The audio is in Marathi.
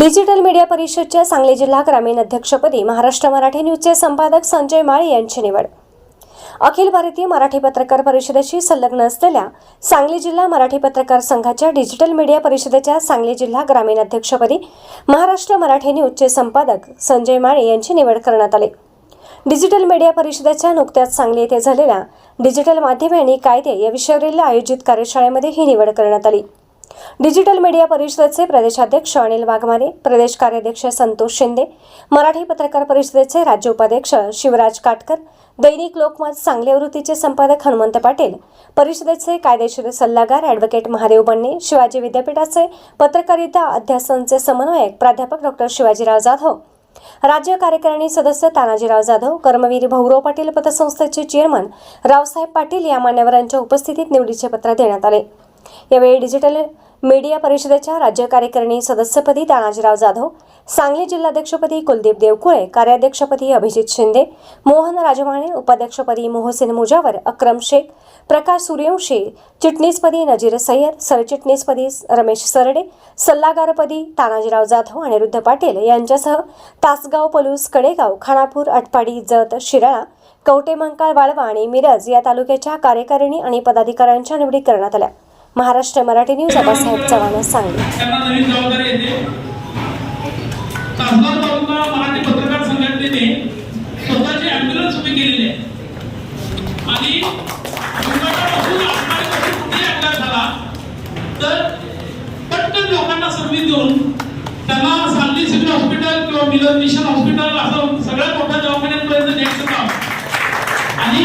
डिजिटल मीडिया परिषदच्या सांगली जिल्हा ग्रामीण अध्यक्षपदी महाराष्ट्र मराठी न्यूजचे संपादक संजय माळी यांची निवड. अखिल भारतीय मराठी पत्रकार परिषदेशी संलग्न असलेल्या सांगली जिल्हा मराठी पत्रकार संघाच्या डिजिटल मीडिया परिषदेच्या सांगली जिल्हा ग्रामीण अध्यक्षपदी महाराष्ट्र मराठी न्यूजचे संपादक संजय माळी यांची निवड करण्यात आली. डिजिटल मीडिया परिषदेच्या नुकत्याच सांगली येथे झालेल्या डिजिटल माध्यमे आणि कायदे या विषयावरील आयोजित कार्यशाळेमध्ये ही निवड करण्यात आली. डिजिटल मीडिया परिषदेचे प्रदेशाध्यक्ष अनिल वाघमारे प्रदेश कार्याध्यक्ष संतोष शिंदे मराठी पत्रकार परिषदेचे राज्य उपाध्यक्ष शिवराज काटकर दैनिक लोकमत सांगली आवृत्तीचे संपादक हनुमंत पाटील परिषदेचे कायदेशीर सल्लागार ॲडव्होकेट महादेव बन्ने शिवाजी विद्यापीठाचे पत्रकारिता अध्यासनचे समन्वयक प्राध्यापक डॉक्टर शिवाजीराव जाधव राज्य कार्यकारिणी सदस्य तानाजीराव जाधव कर्मवीर भाऊराव पाटील पतसंस्थेचे चेअरमन रावसाहेब पाटील या मान्यवरांच्या उपस्थितीत निवडीचे पत्र देण्यात आले. यावेळी डिजिटल मीडिया परिषदेच्या राज्य कार्यकारिणी सदस्यपदी तानाजीराव जाधव सांगली जिल्हाध्यक्षपदी कुलदीप देवकुळे कार्याध्यक्षपदी अभिजित शिंदे मोहन राजवाणे उपाध्यक्षपदी मोहसिन मुजावर अक्रम शेख प्रकाश सूर्यवंशी चिटणीसपदी नजीर सय्यद सरचिटणीसपदी रमेश सरडे सल्लागारपदी तानाजीराव जाधव अनिरुद्ध पाटील यांच्यासह तासगाव पलूस कडेगाव खानापूर अटपाडी जत शिराळा कवटेमंकाळ वाळवा आणि मिरज या तालुक्याच्या कार्यकारिणी आणि पदाधिकाऱ्यांच्या निवडी करण्यात आल्या. महाराष्ट्र मराठी न्यूज आबासाहेब चव्हाण सांगली. आणि तर पटकन लोकांना संधी देऊन त्यांना सांगली सिव्हिल हॉस्पिटल किंवा मिलन मिशन हॉस्पिटल असं सगळ्या मोठ्या दवाखान्यांपर्यंत न्यायचं काम. आणि